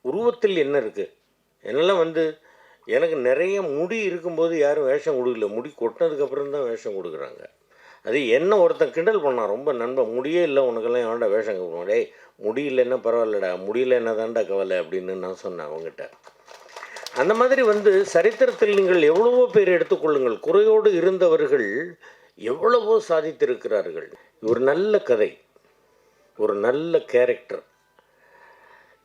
உருவத்தில் என்ன இருக்குது என்னெல்லாம் வந்து எனக்கு நிறைய முடி இருக்கும்போது யாரும் வேஷம் கொடுக்கல. முடி கொட்டினதுக்கப்புறம் தான் வேஷம் கொடுக்குறாங்க. அது என்ன ஒருத்தன் கிண்டல் பண்ணான் ரொம்ப நண்பன் முடியே இல்லை உனக்கெல்லாம் எவன்டா வேஷம் கொடுக்கணும் டேய் முடி பரவாயில்லடா முடியல என்ன தான்டா கவலை அப்படின்னு நான் சொன்னேன் அவங்ககிட்ட அந்த மாதிரி வந்து சரித்திரத்தில் நீங்கள் எவ்வளவோ பேர் எடுத்துக்கொள்ளுங்கள் குறையோடு இருந்தவர்கள் எவ்வளவோ சாதித்திருக்கிறார்கள். ஒரு நல்ல கதை. ஒரு நல்ல கேரக்டர்.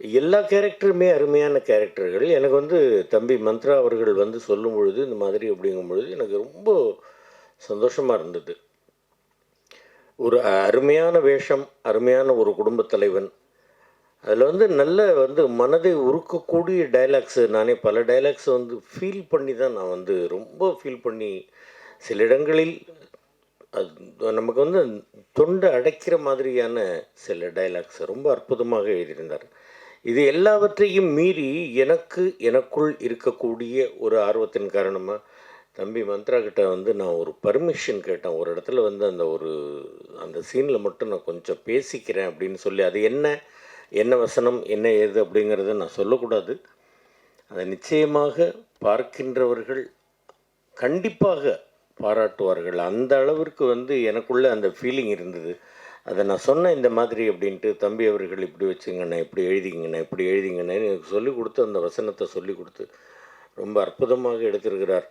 எல்லா கேரக்டருமே அருமையான கேரக்டர்கள் எனக்கு வந்து தம்பி மந்த்ரா அவர்கள் வந்து சொல்லும் பொழுது இந்த மாதிரி அப்படிங்கும் பொழுது எனக்கு ரொம்ப சந்தோஷமாக இருந்தது. ஒரு அருமையான வேஷம் அருமையான ஒரு குடும்பத் தலைவன். அதில் வந்து நல்ல வந்து மனதை உருக்கக்கூடிய டைலாக்ஸு நானே பல டைலாக்ஸை வந்து ஃபீல் பண்ணி தான் நான் வந்து ரொம்ப ஃபீல் பண்ணி சில இடங்களில் அது நமக்கு வந்து தொண்டை அடைக்கிற மாதிரியான சில டைலாக்ஸ் ரொம்ப அற்புதமாக எழுதியிருந்தார். இது எல்லாவற்றையும் மீறி எனக்கு எனக்குள் இருக்கக்கூடிய ஒரு ஆர்வத்தின் காரணமாக தம்பி மந்த்ரா கிட்ட வந்து நான் ஒரு பர்மிஷன் கேட்டேன். ஒரு இடத்துல வந்து அந்த ஒரு அந்த சீனில் மட்டும் நான் கொஞ்சம் பேசிக்கிறேன் அப்படின்னு சொல்லி அது என்ன என்ன வசனம் என்ன ஏது அப்படிங்கிறத நான் சொல்லக்கூடாது. அதை நிச்சயமாக பார்க்கின்றவர்கள் கண்டிப்பாக பாராட்டுவார்கள். அந்த அளவிற்கு வந்து எனக்குள்ளே அந்த ஃபீலிங் இருந்தது. அதை நான் சொன்னேன் இந்த மாதிரி அப்படின்ட்டு தம்பி அவர்கள் இப்படி வச்சுங்கண்ணே இப்படி எழுதிங்கண்ணே இப்படி எழுதிங்கண்ணே எனக்கு சொல்லி கொடுத்து அந்த வசனத்தை சொல்லி கொடுத்து ரொம்ப அற்புதமாக எடுத்திருக்கிறார்.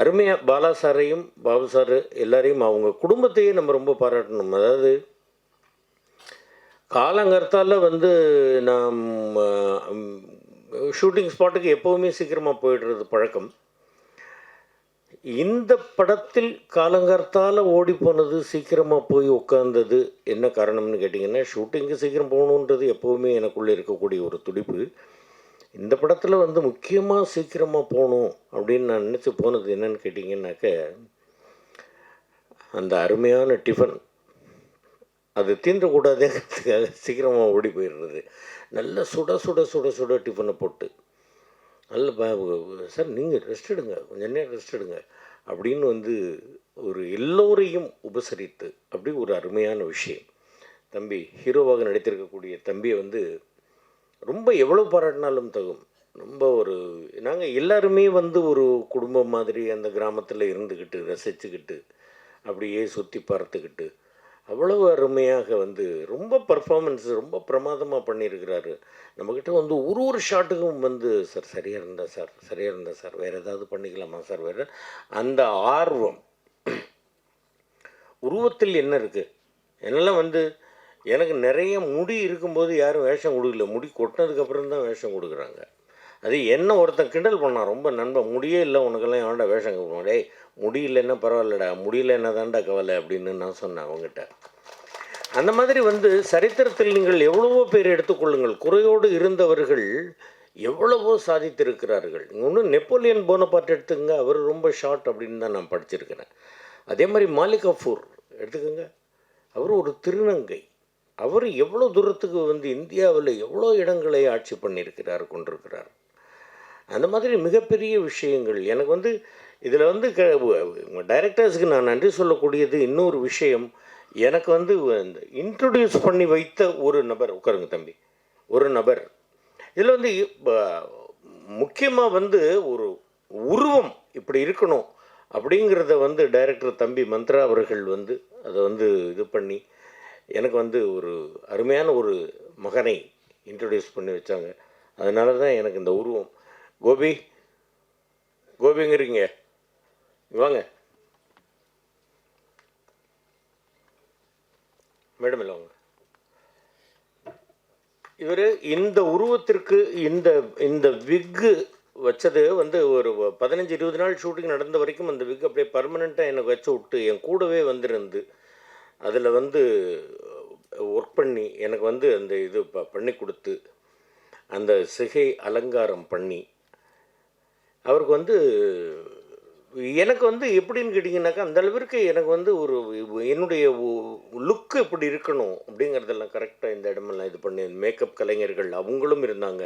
அருமையாக பாலா சாரையும் பாபு சார் எல்லாரையும் அவங்க குடும்பத்தையே நம்ம ரொம்ப பாராட்டணும். அதாவது காலங்கர்த்தால வந்து நாம் ஷூட்டிங் ஸ்பாட்டுக்கு எப்போவுமே சீக்கிரமாக போயிடுறது பழக்கம். இந்த படத்தில் காலங்கார்த்தால ஓடி போனது சீக்கிரமாக போய் உட்காந்தது என்ன காரணம்னு கேட்டிங்கன்னா ஷூட்டிங்க்கு சீக்கிரம் போகணுன்றது எப்போவுமே எனக்குள்ளே இருக்கக்கூடிய ஒரு துடிப்பு. இந்த படத்தில் வந்து முக்கியமாக சீக்கிரமாக போகணும் அப்படின்னு நான் நினச்சி போனது என்னன்னு கேட்டிங்கன்னாக்க அந்த அருமையான டிஃபன். அது தீண்டக்கூடாதுங்கிறதுக்காக சீக்கிரமாக ஓடி போயிடுறது. நல்ல சுட சுட சுட சுட டிஃபனை போட்டு. நல்ல சார் நீங்கள் ரெஸ்ட் எடுங்க. கொஞ்சம் நேரம் ரெஸ்ட் எடுங்க. அப்படின்னு வந்து ஒரு எல்லோரையும் உபசரித்து அப்படி ஒரு அருமையான விஷயம். தம்பி ஹீரோவாக நடித்திருக்கக்கூடிய தம்பியை வந்து ரொம்ப எவ்வளோ பாராட்டினாலும் தகும். ரொம்ப ஒரு நாங்கள் எல்லாருமே வந்து ஒரு குடும்பம் மாதிரி அந்த கிராமத்தில் இருந்துக்கிட்டு ரசிச்சுக்கிட்டு அப்படியே சுற்றி பார்த்துக்கிட்டு அவ்வளவு அருமையாக வந்து ரொம்ப பர்ஃபார்மன்ஸ் ரொம்ப பிரமாதமாக பண்ணியிருக்கிறாரு. நம்மக்கிட்ட வந்து ஒரு ஒரு ஷாட்டுக்கும் வந்து சார் சரியாக இருந்தா சார் சரியாக இருந்தா சார் வேறு ஏதாவது பண்ணிக்கலாமா சார் வேறு அந்த ஆர்வம் உருவத்தில் என்ன இருக்குது என்னெல்லாம் வந்து எனக்கு நிறைய முடி இருக்கும்போது யாரும் வேஷம் கொடுக்கல. முடி கொட்டினதுக்கப்புறம் தான் வேஷம் கொடுக்குறாங்க. அது என்ன ஒருத்தன் கிண்டல் பண்ணான் ரொம்ப நண்பன் முடியே இல்லை உனக்கெல்லாம் எவன்டா வேஷம் கொடுக்கணும் டேய் முடியலன்னா பரவாயில்லடா முடியல என்ன தாண்டா கவலை அப்படின்னு நான் சொன்னேன் அவங்ககிட்ட அந்த மாதிரி வந்து சரித்திரத்தில் நீங்கள் எவ்வளவோ பேர் எடுத்துக்கொள்ளுங்கள். குறையோடு இருந்தவர்கள் எவ்வளவோ சாதித்திருக்கிறார்கள். இன்னும் நெப்போலியன் போனபார்ட் எடுத்துக்கங்க அவர் ரொம்ப ஷார்ட் அப்படின்னு தான் நான் படிச்சிருக்கிறேன். அதே மாதிரி மாலிக் கஃபூர் எடுத்துக்கோங்க. அவர் ஒரு திருநங்கை. அவர் எவ்வளோ தூரத்துக்கு வந்து இந்தியாவில் எவ்வளோ இடங்களை ஆட்சி பண்ணியிருக்கிறார் கொண்டிருக்கிறார்? அந்த மாதிரி மிகப்பெரிய விஷயங்கள். எனக்கு வந்து இதில் வந்து க டைரக்டர்ஸுக்கு நான் நன்றி சொல்லக்கூடியது இன்னொரு விஷயம். எனக்கு வந்து இந்த இன்ட்ரடியூஸ் பண்ணி வைத்த ஒரு நபர் உட்காருங்க தம்பி ஒரு நபர். இதில் வந்து முக்கியமாக வந்து ஒரு உருவம் இப்படி இருக்கணும் அப்படிங்கிறத வந்து டைரக்டர் தம்பி மந்த்ரா அவர்கள் வந்து அதை வந்து இது பண்ணி எனக்கு வந்து ஒரு அருமையான ஒரு மகனை இன்ட்ரடியூஸ் பண்ணி வச்சாங்க. அதனால தான் எனக்கு இந்த உருவம். கோபி கோபிங்கிறீங்க. இங்க வாங்க. மேடம் இல்லை வாங்க இவர் இந்த உருவத்திற்கு இந்த இந்த விக்கு வச்சது வந்து ஒரு பதினஞ்சு இருபது நாள் ஷூட்டிங் நடந்த வரைக்கும் அந்த விக் அப்படியே பர்மனெண்ட்டாக எனக்கு வச்சு விட்டு என் கூடவே வந்திருந்து அதில் வந்து ஒர்க் பண்ணி எனக்கு வந்து அந்த இது ப பண்ணி கொடுத்து அந்த சிகை அலங்காரம் பண்ணி அவருக்கு வந்து எனக்கு வந்து எப்படின்னு கேட்டிங்கனாக்கா அந்த அளவிற்கு எனக்கு வந்து ஒரு என்னுடைய லுக்கு இப்படி இருக்கணும் அப்படிங்கிறதெல்லாம் கரெக்டாக இந்த இடமெல்லாம் இது பண்ணி மேக்கப் கலைஞர்கள் அவங்களும் இருந்தாங்க.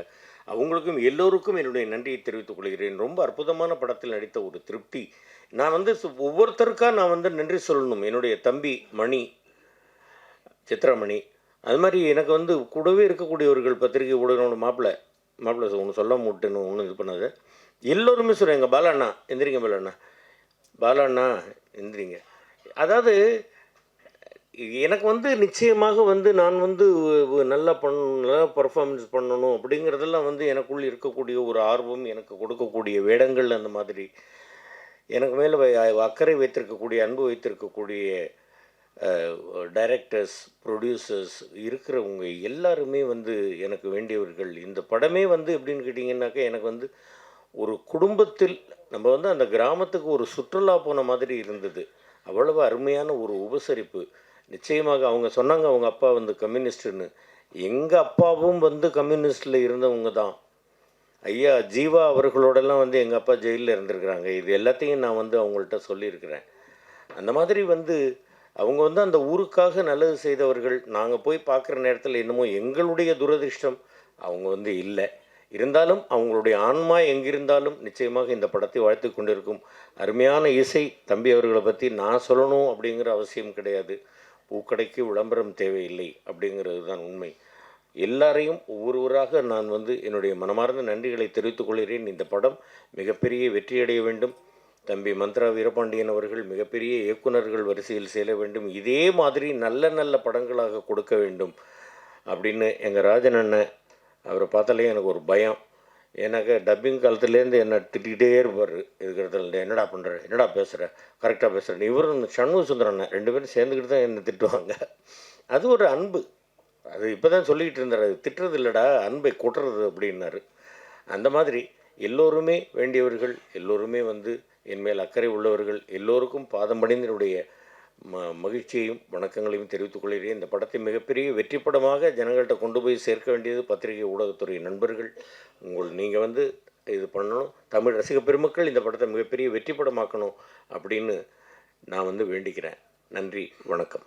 அவங்களுக்கும் எல்லோருக்கும் என்னுடைய நன்றியை தெரிவித்துக் கொள்கிறேன். ரொம்ப அற்புதமான படத்தில் நடித்த ஒரு திருப்தி. நான் வந்து ஒவ்வொருத்தருக்காக ஒவ்வொருத்தருக்கா நான் வந்து நன்றி சொல்லணும். என்னுடைய தம்பி மணி சித்ராமணி அது மாதிரி எனக்கு வந்து கூடவே இருக்கக்கூடியவர்கள் பத்திரிகை ஊடகனோட மாப்பிள்ளை மாப்பிள்ளை ஒன்று சொல்ல முட்டுன்னு ஒன்றும் இது பண்ணாத. எல்லோருமே சொல்கிறேன் எங்கள் பாலாண்ணா எந்திரிங்க பாலாண்ணா. பாலாண்ணா எந்திரிங்க. அதாவது எனக்கு வந்து நிச்சயமாக வந்து நான் வந்து நல்லா பண்ண நல்லா பர்ஃபார்மன்ஸ் பண்ணணும் அப்படிங்கிறதெல்லாம் வந்து எனக்குள் இருக்கக்கூடிய ஒரு ஆர்வம் எனக்கு கொடுக்கக்கூடிய வேடங்கள் அந்த மாதிரி. எனக்கு மேலே அக்கறை வைத்திருக்கக்கூடிய அன்பு வைத்திருக்கக்கூடிய டைரக்டர்ஸ் ப்ரொடியூசர்ஸ் இருக்கிறவங்க எல்லாருமே வந்து எனக்கு வேண்டியவர்கள். இந்த படமே வந்து எப்படின்னு கேட்டிங்கன்னாக்கா எனக்கு வந்து ஒரு குடும்பத்தில் நம்ம வந்து அந்த கிராமத்துக்கு ஒரு சுற்றுலா போன மாதிரி இருந்தது. அவ்வளவு அருமையான ஒரு உபசரிப்பு. நிச்சயமாக அவங்க சொன்னாங்க அவங்க அப்பா வந்து கம்யூனிஸ்ட்டுன்னு எங்கள் அப்பாவும் வந்து கம்யூனிஸ்டில் இருந்தவங்க தான். ஐயா ஜீவா அவர்களோடெல்லாம் வந்து எங்கள் அப்பா ஜெயிலில் இருந்திருக்கிறாங்க. இது எல்லாத்தையும் நான் வந்து அவங்கள்ட்ட சொல்லியிருக்கிறேன். அந்த மாதிரி வந்து அவங்க வந்து அந்த ஊருக்காக நல்லது செய்தவர்கள். நாங்கள் போய் பார்க்குற நேரத்தில் என்னமோ எங்களுடைய துரதிர்ஷ்டம். அவங்க வந்து இல்லை. இருந்தாலும் அவங்களுடைய ஆன்மா எங்கிருந்தாலும் நிச்சயமாக இந்த படத்தை வாழ்த்து கொண்டிருக்கும். அருமையான இசை தம்பி அவர்களை பற்றி நான் சொல்லணும் அப்படிங்கிற அவசியம் கிடையாது. பூக்கடைக்கு விளம்பரம் தேவையில்லை அப்படிங்கிறது தான் உண்மை. எல்லாரையும் ஒவ்வொருவராக நான் வந்து என்னுடைய மனமார்ந்த நன்றிகளை தெரிவித்துக் கொள்கிறேன். இந்த படம் மிகப்பெரிய வெற்றியடைய வேண்டும். தம்பி மந்த்ரா வீரபாண்டியன் அவர்கள் மிகப்பெரிய இயக்குனர்கள் வரிசையில் சேர வேண்டும். இதே மாதிரி நல்ல நல்ல படங்களாக கொடுக்க வேண்டும் அப்படின்னு எங்கள் ராஜன் அண்ணன் அவரை பார்த்தாலே எனக்கு ஒரு பயம். எனக்கு டப்பிங் காலத்துலேருந்து என்னை திட்டிகிட்டே இருப்பார். இருக்கிறதுல என்னடா பண்ணுற என்னடா பேசுகிற கரெக்டாக பேசுகிறேன் இவரும் சண்முக சுந்தரண்ணன் ரெண்டு பேரும் சேர்ந்துக்கிட்டு தான் என்னை திட்டுவாங்க. அது ஒரு அன்பு. அது இப்போ தான் சொல்லிக்கிட்டு இருந்தார். அது திட்டுறது இல்லைடா அன்பை கொட்டுறது அப்படின்னாரு. அந்த மாதிரி எல்லோருமே வேண்டியவர்கள் எல்லோருமே வந்து என் மேல் அக்கறை உள்ளவர்கள் எல்லோருக்கும் பாதம் பணிந்தனுடைய ம மகிழ்ச்சியையும் வணக்கங்களையும் தெரிவித்துக் கொள்கிறேன். இந்த படத்தை மிகப்பெரிய வெற்றி படமாக ஜனங்கள்கிட்ட கொண்டு போய் சேர்க்க வேண்டியது பத்திரிகை ஊடகத்துறை நண்பர்கள். உங்கள் நீங்கள் வந்து இது பண்ணணும். தமிழ் ரசிக பெருமக்கள் இந்த படத்தை மிகப்பெரிய வெற்றி படமாக்கணும் அப்படின்னு நான் வந்து வேண்டிக்கிறேன். நன்றி வணக்கம்.